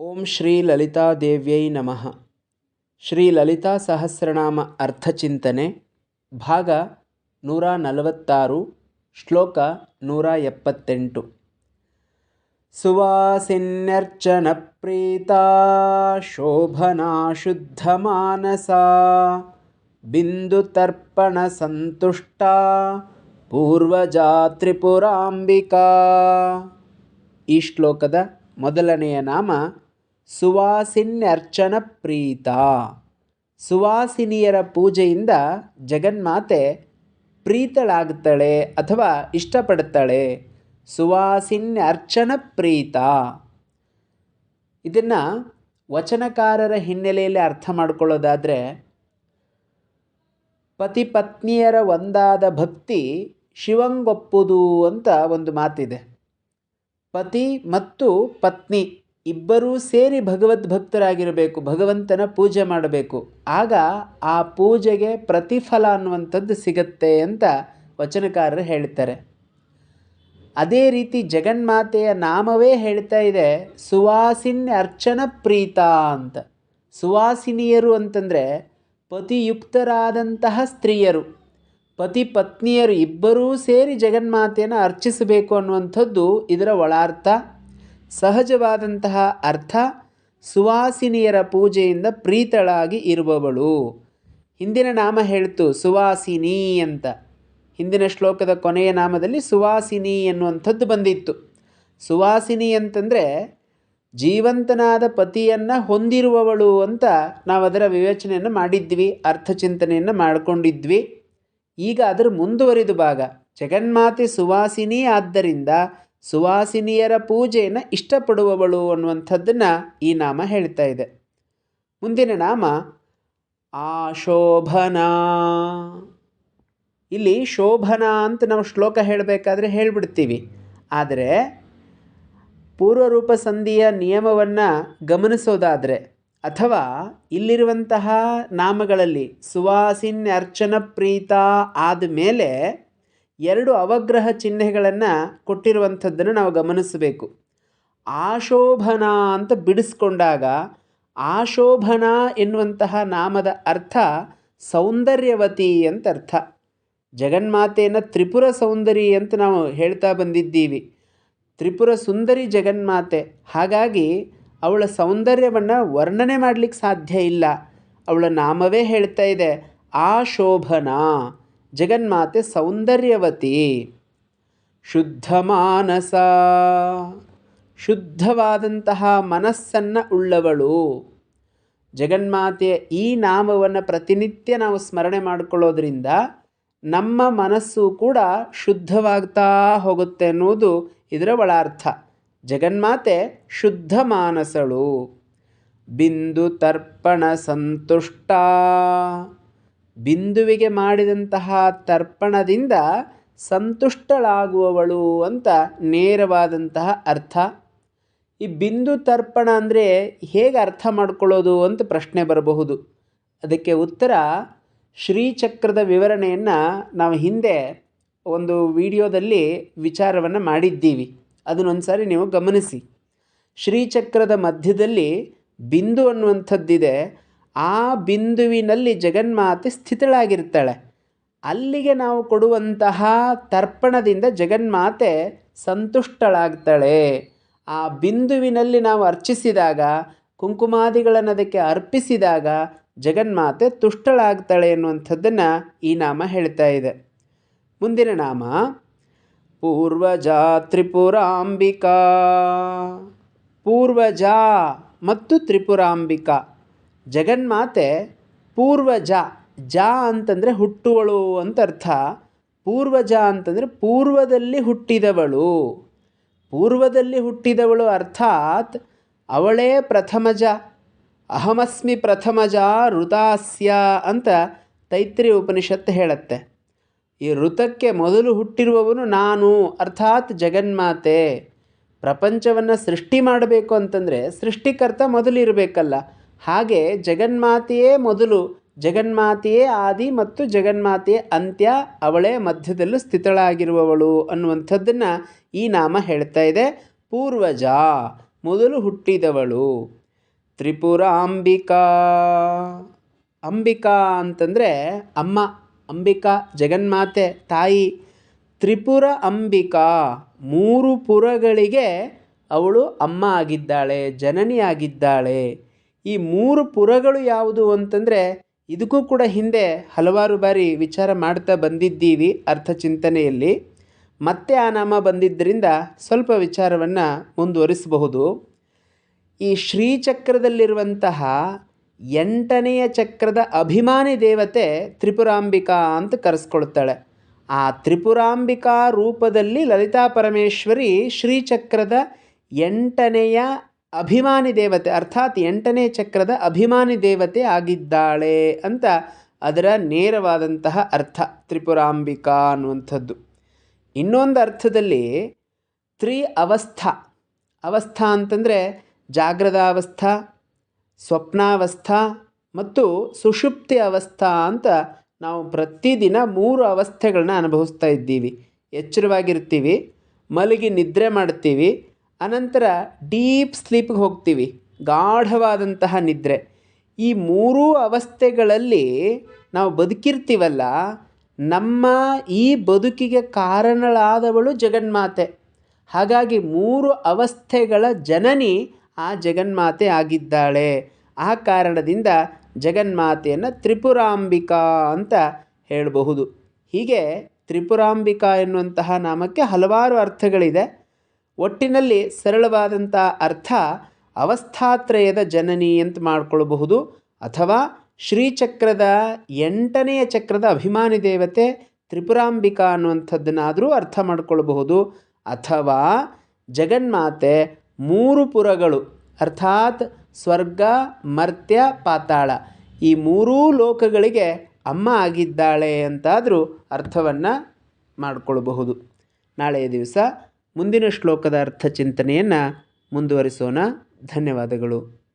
ಓಂ ಶ್ರೀ ಲಲಿತಾದೇವ್ಯೈ ನಮಃ. ಶ್ರೀ ಲಲಿತಾ ಸಹಸ್ರನಾಮ ಅರ್ಥಚಿಂತನೆ ಭಾಗ ನೂರ ನಲವತ್ತಾರು ಶ್ಲೋಕ ನೂರ ಎಪ್ಪತ್ತೆಂಟು ಸುವಾಸಿನ್ಯರ್ಚನ ಪ್ರೀತಾ, ಶೋಭನಾ ಶುದ್ಧ ಮಾನಸ, ಬಿಂದು ತರ್ಪಣ ಸಂತುಷ್ಟ, ಪೂರ್ವಜಾ ತ್ರಿಪುರಾಂಬಿಕಾ. ಈ ಶ್ಲೋಕದ ಮೊದಲನೆಯ ನಾಮ ಸುವಾಸಿನ್ಯರ್ಚನ ಪ್ರೀತ ಸುವಾಸಿನಿಯರ ಪೂಜೆಯಿಂದ ಜಗನ್ಮಾತೆ ಪ್ರೀತಳಾಗ್ತಾಳೆ ಅಥವಾ ಇಷ್ಟಪಡುತ್ತಾಳೆ ಸುವಾಸಿನ್ಯರ್ಚನ ಪ್ರೀತ ಇದನ್ನು ವಚನಕಾರರ ಹಿನ್ನೆಲೆಯಲ್ಲಿ ಅರ್ಥ ಮಾಡ್ಕೊಳ್ಳೋದಾದರೆ ಪತಿ ಪತ್ನಿಯರ ಒಂದಾದ ಭಕ್ತಿ ಶಿವಂಗೊಪ್ಪುದು ಅಂತ ಒಂದು ಮಾತಿದೆ. ಪತಿ ಮತ್ತು ಪತ್ನಿ. ಇಬ್ಬರೂ ಸೇರಿ ಭಗವದ್ಭಕ್ತರಾಗಿರಬೇಕು ಭಗವಂತನ ಪೂಜೆ ಮಾಡಬೇಕು. ಆಗ ಆ ಪೂಜೆಗೆ ಪ್ರತಿಫಲ ಅನ್ನುವಂಥದ್ದು ಸಿಗತ್ತೆ ಅಂತ ವಚನಕಾರರು ಹೇಳ್ತಾರೆ. ಅದೇ ರೀತಿ ಜಗನ್ಮಾತೆಯ ನಾಮವೇ ಹೇಳ್ತಾ ಇದೆ, ಸುವಾಸಿನ್ಯ ಅರ್ಚನ ಪ್ರೀತ ಅಂತ. ಸುವಾಸಿನಿಯರು ಅಂತಂದರೆ ಪತಿಯುಕ್ತರಾದಂತಹ ಸ್ತ್ರೀಯರು. ಪತಿ ಪತ್ನಿಯರು ಇಬ್ಬರೂ ಸೇರಿ ಜಗನ್ಮಾತೆಯನ್ನು ಅರ್ಚಿಸಬೇಕು ಅನ್ನುವಂಥದ್ದು ಇದರ ಒಳಾರ್ಥ. ಸಹಜವಾದಂತಹ ಅರ್ಥ ಸುವಾಸಿನಿಯರ ಪೂಜೆಯಿಂದ ಪ್ರೀತಳಾಗಿ ಇರುವವಳು. ಹಿಂದಿನ ನಾಮ ಹೇಳ್ತು ಸುವಾಸಿನಿ ಅಂತ. ಹಿಂದಿನ ಶ್ಲೋಕದ ಕೊನೆಯ ನಾಮದಲ್ಲಿ ಸುವಾಸಿನಿ ಎನ್ನುವಂಥದ್ದು ಬಂದಿತ್ತು. ಸುವಾಸಿನಿ ಅಂತಂದರೆ ಜೀವಂತನಾದ ಪತಿಯನ್ನು ಹೊಂದಿರುವವಳು ಅಂತ ನಾವು ಅದರ ವಿವೇಚನೆಯನ್ನು ಮಾಡಿದ್ವಿ, ಅರ್ಥಚಿಂತನೆಯನ್ನು ಮಾಡಿಕೊಂಡಿದ್ವಿ. ಈಗ ಅದರ ಮುಂದುವರಿದ ಭಾಗ. ಜಗನ್ಮಾತೆ ಸುವಾಸಿನಿ ಆದ್ದರಿಂದ ಸುವಾಸಿನಿಯರ ಪೂಜೆಯನ್ನು ಇಷ್ಟಪಡುವವಳು ಅನ್ನುವಂಥದ್ದನ್ನು ಈ ನಾಮ ಹೇಳ್ತಾ ಇದೆ. ಮುಂದಿನ ನಾಮ ಆಶೋಭನಾ. ಇಲ್ಲಿ ಶೋಭನಾ ಅಂತ ನಾವು ಶ್ಲೋಕ ಹೇಳಬೇಕಾದ್ರೆ ಹೇಳಿಬಿಡ್ತೀವಿ. ಆದರೆ ಪೂರ್ವರೂಪ ಸಂಧಿಯ ನಿಯಮವನ್ನು ಗಮನಿಸೋದಾದರೆ ಅಥವಾ ಇಲ್ಲಿರುವಂತಹ ನಾಮಗಳಲ್ಲಿ ಸುವಾಸಿನ್ಯರ್ಚನ ಪ್ರೀತ ಆದಮೇಲೆ ಎರಡು ಅವಗ್ರಹ ಚಿಹ್ನೆಗಳನ್ನು ಕೊಟ್ಟಿರುವಂಥದ್ದನ್ನು ನಾವು ಗಮನಿಸಬೇಕು. ಆಶೋಭನ ಅಂತ ಬಿಡಿಸ್ಕೊಂಡಾಗ ಆಶೋಭನ ಎನ್ನುವಂತಹ ನಾಮದ ಅರ್ಥ ಸೌಂದರ್ಯವತಿ ಅಂತ ಅರ್ಥ ಜಗನ್ಮಾತೆಯನ್ನು ತ್ರಿಪುರ ಸೌಂದರಿ ಅಂತ ನಾವು ಹೇಳ್ತಾ ಬಂದಿದ್ದೀವಿ. ತ್ರಿಪುರ ಸುಂದರಿ ಜಗನ್ಮಾತೆ. ಹಾಗಾಗಿ ಅವಳ ಸೌಂದರ್ಯವನ್ನು ವರ್ಣನೆ ಮಾಡಲಿಕ್ಕೆ ಸಾಧ್ಯ ಇಲ್ಲ. ಅವಳ ನಾಮವೇ ಹೇಳ್ತಾ ಇದೆ ಆ ಶೋಭನ ಜಗನ್ಮಾತೆ ಸೌಂದರ್ಯವತಿ. ಶುದ್ಧ ಮಾನಸ ಶುದ್ಧವಾದಂತಹ ಮನಸ್ಸನ್ನು ಉಳ್ಳವಳು. ಜಗನ್ಮಾತೆಯ ಈ ನಾಮವನ್ನು ಪ್ರತಿನಿತ್ಯ ನಾವು ಸ್ಮರಣೆ ಮಾಡಿಕೊಳ್ಳೋದ್ರಿಂದ ನಮ್ಮ ಮನಸ್ಸು ಕೂಡ ಶುದ್ಧವಾಗ್ತಾ ಹೋಗುತ್ತೆ ಅನ್ನೋದು ಇದರ ಒಳಾರ್ಥ. ಜಗನ್ಮಾತೆ ಶುದ್ಧ ಮಾನಸಳು ಬಿಂದು ತರ್ಪಣ ಸಂತುಷ್ಟ. ಬಿಂದುವಿಗೆ ಮಾಡಿದಂತಹ ತರ್ಪಣದಿಂದ ಸಂತುಷ್ಟಳಾಗುವವಳು ಅಂತ ನೇರವಾದಂತಹ ಅರ್ಥ. ಈ ಬಿಂದು ತರ್ಪಣ ಅಂದರೆ ಹೇಗೆ ಅರ್ಥ ಮಾಡ್ಕೊಳ್ಳೋದು ಅಂತ ಪ್ರಶ್ನೆ ಬರಬಹುದು. ಅದಕ್ಕೆ ಉತ್ತರ, ಶ್ರೀಚಕ್ರದ ವಿವರಣೆಯನ್ನು ನಾವು ಹಿಂದೆ ಒಂದು ವಿಡಿಯೋದಲ್ಲಿ ವಿಚಾರವನ್ನು ಮಾಡಿದ್ದೀವಿ. ಅದನ್ನೊಂದು ಸಾರಿ ನೀವು ಗಮನಿಸಿ. ಶ್ರೀಚಕ್ರದ ಮಧ್ಯದಲ್ಲಿ ಬಿಂದು ಅನ್ನುವಂಥದ್ದಿದೆ. ಆ ಬಿಂದುವಿನಲ್ಲಿ ಜಗನ್ಮಾತೆ ಸ್ಥಿತಳಾಗಿರ್ತಾಳೆ ಅಲ್ಲಿಗೆ ನಾವು ಕೊಡುವಂತಹ ತರ್ಪಣದಿಂದ ಜಗನ್ಮಾತೆ ಸಂತುಷ್ಟಳಾಗ್ತಾಳೆ. ಆ ಬಿಂದುವಿನಲ್ಲಿ ನಾವು ಅರ್ಚಿಸಿದಾಗ ಕುಂಕುಮಾದಿಗಳನ್ನು ಅದಕ್ಕೆ ಅರ್ಪಿಸಿದಾಗ ಜಗನ್ಮಾತೆ ತುಷ್ಟಳಾಗ್ತಾಳೆ ಎನ್ನುವಂಥದ್ದನ್ನು ಈ ನಾಮ ಹೇಳ್ತಾ ಇದೆ. ಮುಂದಿನ ನಾಮ, ಪೂರ್ವಜ ತ್ರಿಪುರಾಂಬಿಕಾ. ಪೂರ್ವಜಾ ಮತ್ತು ತ್ರಿಪುರಾಂಬಿಕಾ. ಜಗನ್ಮಾತೆ ಪೂರ್ವಜ, ಜ ಅಂತಂದರೆ ಹುಟ್ಟುವಳು ಅಂತ ಅರ್ಥ. ಪೂರ್ವಜ ಅಂತಂದರೆ ಪೂರ್ವದಲ್ಲಿ ಹುಟ್ಟಿದವಳು. ಪೂರ್ವದಲ್ಲಿ ಹುಟ್ಟಿದವಳು ಅರ್ಥಾತ್ ಅವಳೇ ಪ್ರಥಮಜ. ಅಹಮಸ್ಮಿ ಪ್ರಥಮಜ ಋತಾಸ್ಯ ಅಂತ ತೈತ್ರಿ ಉಪನಿಷತ್ತು ಹೇಳುತ್ತೆ. ಈ ಋತಕ್ಕೆ ಮೊದಲು ಹುಟ್ಟಿರುವವನು ನಾನು, ಅರ್ಥಾತ್ ಜಗನ್ಮಾತೆ. ಪ್ರಪಂಚವನ್ನು ಸೃಷ್ಟಿ ಮಾಡಬೇಕು ಅಂತಂದರೆ ಸೃಷ್ಟಿಕರ್ತ ಮೊದಲು ಇರಬೇಕಲ್ಲ ಹಾಗೆ ಜಗನ್ಮಾತೆಯೇ ಮೊದಲು, ಜಗನ್ಮಾತೆಯೇ ಆದಿ ಮತ್ತು ಜಗನ್ಮಾತೆಯೇ ಅಂತ್ಯ, ಅವಳೇ ಮಧ್ಯದಲ್ಲೂ ಸ್ಥಿತಳಾಗಿರುವವಳು ಅನ್ನುವಂಥದ್ದನ್ನು ಈ ನಾಮ ಹೇಳ್ತಾ ಇದೆ. ಪೂರ್ವಜ ಮೊದಲು ಹುಟ್ಟಿದವಳು. ತ್ರಿಪುರ ಅಂಬಿಕಾ ಅಂಬಿಕಾ ಅಂತಂದರೆ ಅಮ್ಮ, ಅಂಬಿಕಾ, ಜಗನ್ಮಾತೆ, ತಾಯಿ. ತ್ರಿಪುರ ಅಂಬಿಕಾ ಮೂರು ಪುರಗಳಿಗೆ ಅವಳು ಅಮ್ಮ ಆಗಿದ್ದಾಳೆ, ಜನನಿ ಆಗಿದ್ದಾಳೆ. ಈ ಮೂರು ಪುರಗಳು ಯಾವುದು ಅಂತಂದರೆ ಇದಕ್ಕೂ ಕೂಡ ಹಿಂದೆ ಹಲವಾರು ಬಾರಿ ವಿಚಾರ ಮಾಡ್ತಾ ಬಂದಿದ್ದೀವಿ ಅರ್ಥ ಚಿಂತನೆಯಲ್ಲಿ. ಮತ್ತೆ ಆ ನಾಮ ಬಂದಿದ್ದರಿಂದ ಸ್ವಲ್ಪ ವಿಚಾರವನ್ನು ಮುಂದುವರಿಸಬಹುದು. ಈ ಶ್ರೀಚಕ್ರದಲ್ಲಿರುವಂತಹ ಎಂಟನೆಯ ಚಕ್ರದ ಅಭಿಮಾನಿ ದೇವತೆ ತ್ರಿಪುರಾಂಬಿಕಾ ಅಂತ ಕರೆಸ್ಕೊಳ್ತಾಳೆ. ಆ ತ್ರಿಪುರಾಂಬಿಕಾ ರೂಪದಲ್ಲಿ ಲಲಿತಾ ಪರಮೇಶ್ವರಿ ಶ್ರೀಚಕ್ರದ ಎಂಟನೆಯ ಅಭಿಮಾನಿ ದೇವತೆ ಅರ್ಥಾತ್ ಎಂಟನೇ ಚಕ್ರದ ಅಭಿಮಾನಿ ದೇವತೆ ಆಗಿದ್ದಾಳೆ ಅಂತ ಅದರ ನೇರವಾದಂತಹ ಅರ್ಥ ತ್ರಿಪುರಾಂಬಿಕಾ ಅನ್ನುವಂಥದ್ದು. ಇನ್ನೊಂದು ಅರ್ಥದಲ್ಲಿ ತ್ರಿ ಅವಸ್ಥಾ. ಅವಸ್ಥಾ ಅಂತಂದರೆ ಜಾಗ್ರದಾವಸ್ಥಾ ಸ್ವಪ್ನಾವಸ್ಥಾ ಮತ್ತು ಸುಷುಪ್ತಿ ಅವಸ್ಥಾ ಅಂತ ನಾವು ಪ್ರತಿದಿನ ಮೂರು ಅವಸ್ಥೆಗಳನ್ನ ಅನುಭವಿಸ್ತಾ ಇದ್ದೀವಿ. ಎಚ್ಚರವಾಗಿರ್ತೀವಿ, ಮಲಗಿ ನಿದ್ರೆ ಮಾಡ್ತೀವಿ ಅನಂತರ ಡೀಪ್ ಸ್ಲೀಪ್ಗೆ ಹೋಗ್ತೀವಿ. ಗಾಢವಾದಂತಹ ನಿದ್ರೆ. ಈ ಮೂರೂ ಅವಸ್ಥೆಗಳಲ್ಲಿ ನಾವು ಬದುಕಿರ್ತೀವಲ್ಲ, ನಮ್ಮ ಈ ಬದುಕಿಗೆ ಕಾರಣಳಾದವಳು ಜಗನ್ಮಾತೆ. ಹಾಗಾಗಿ ಮೂರು ಅವಸ್ಥೆಗಳ ಜನನಿ ಆ ಜಗನ್ಮಾತೆ ಆಗಿದ್ದಾಳೆ. ಆ ಕಾರಣದಿಂದ ಜಗನ್ಮಾತೆಯನ್ನು ತ್ರಿಪುರಾಂಬಿಕಾ ಅಂತ ಹೇಳಬಹುದು. ಹೀಗೆ ತ್ರಿಪುರಾಂಬಿಕಾ ಎನ್ನುವಂತಹ ನಾಮಕ್ಕೆ ಹಲವಾರು ಅರ್ಥಗಳಿದೆ. ಒಟ್ಟಿನಲ್ಲಿ ಸರಳವಾದಂಥ ಅರ್ಥ ಅವಸ್ಥಾತ್ರಯದ ಜನನಿ ಅಂತ ಮಾಡಿಕೊಳ್ಳಬಹುದು ಅಥವಾ ಶ್ರೀಚಕ್ರದ ಎಂಟನೆಯ ಚಕ್ರದ ಅಭಿಮಾನಿ ದೇವತೆ ತ್ರಿಪುರಾಂಬಿಕಾ ಅನ್ನುವಂಥದ್ದನ್ನಾದರೂ ಅರ್ಥ ಮಾಡಿಕೊಳ್ಳಬಹುದು ಅಥವಾ ಜಗನ್ಮಾತೆ ಮೂರು ಪುರಗಳು, ಅರ್ಥಾತ್ ಸ್ವರ್ಗ, ಮರ್ತ್ಯ, ಪಾತಾಳ, ಈ ಮೂರೂ ಲೋಕಗಳಿಗೆ ಅಮ್ಮ ಆಗಿದ್ದಾಳೆ ಅಂತಾದರೂ ಅರ್ಥವನ್ನು ಮಾಡಿಕೊಳ್ಳಬಹುದು ನಾಳೆಯ ದಿವಸ ಮುಂದಿನ ಶ್ಲೋಕದ ಅರ್ಥ ಚಿಂತನೆಯನ್ನು ಮುಂದುವರಿಸೋಣ. ಧನ್ಯವಾದಗಳು.